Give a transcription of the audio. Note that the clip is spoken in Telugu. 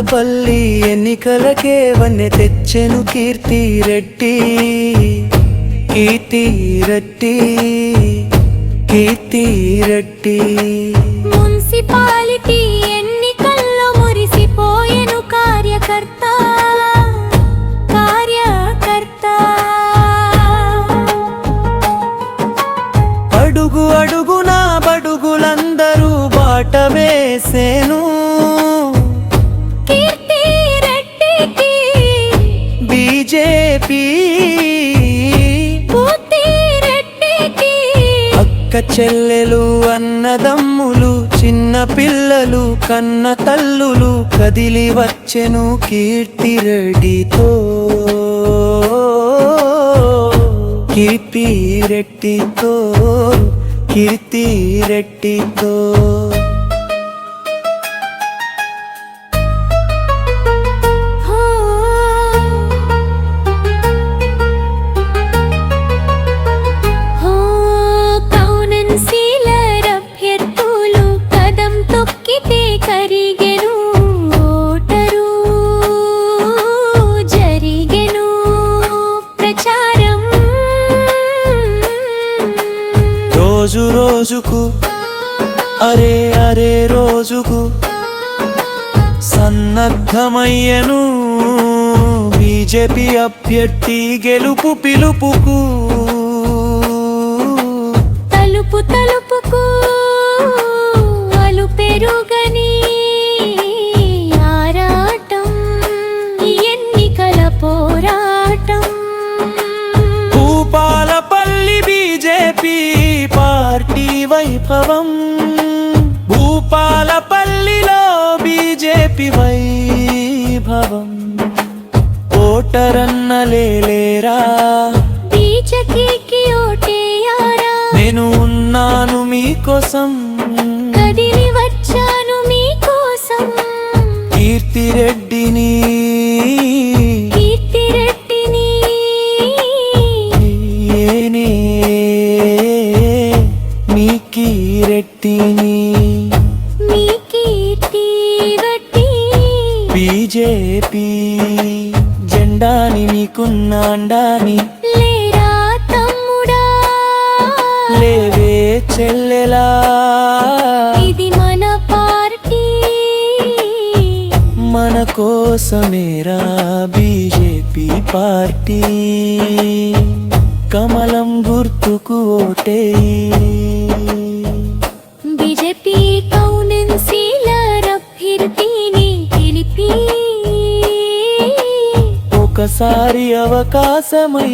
ఎన్నికలకే వన్నె తెచ్చెను కీర్తి రెడ్డి. కీర్తి రెడ్డి. కీర్తి రెడ్డి. మున్సిపాలిటీ ఎన్నికల్లో మురిసిపోయెను కార్యకర్త. కార్యకర్త. అడుగు అడుగున బడుగులందరూ బాట వేసేను చెల్లెలు అన్నదమ్ములు చిన్న పిల్లలు కన్న తల్లులు కదిలి వచ్చెను కీర్తి రెడ్డితో. కీర్తి రెట్టితో కీర్తి రెట్టితో కరిగెను ఓటరు. జరిగెను ప్రచారం. రోజు రోజుకు అరే అరే రోజుకు సన్నద్ధమయ్యను బీజేపీ అభ్యర్థి గెలుపు పిలుపుకు. తలుపు తలుపుకు అలు పెరుగని బీజేపీ పార్టీ వైభవం. భూపాలపల్లిలో బీజేపీ వైభవం. ఓటరన్న ఓటేయారా నేను ఉన్నాను మీకోసం. కదిలి వచ్చాను మీకోసం. కీర్తి అండాని లేరా తమ్ముడా? లేవే చెల్లెలా. ఇది మన పార్టీ. మన కోసమేరా బీజేపీ పార్టీ. కమలం గుర్తుకు ఓటేయి. బీజేపీ కౌన్సిలర్ గెలిపి ఒకసారి అవకాశమై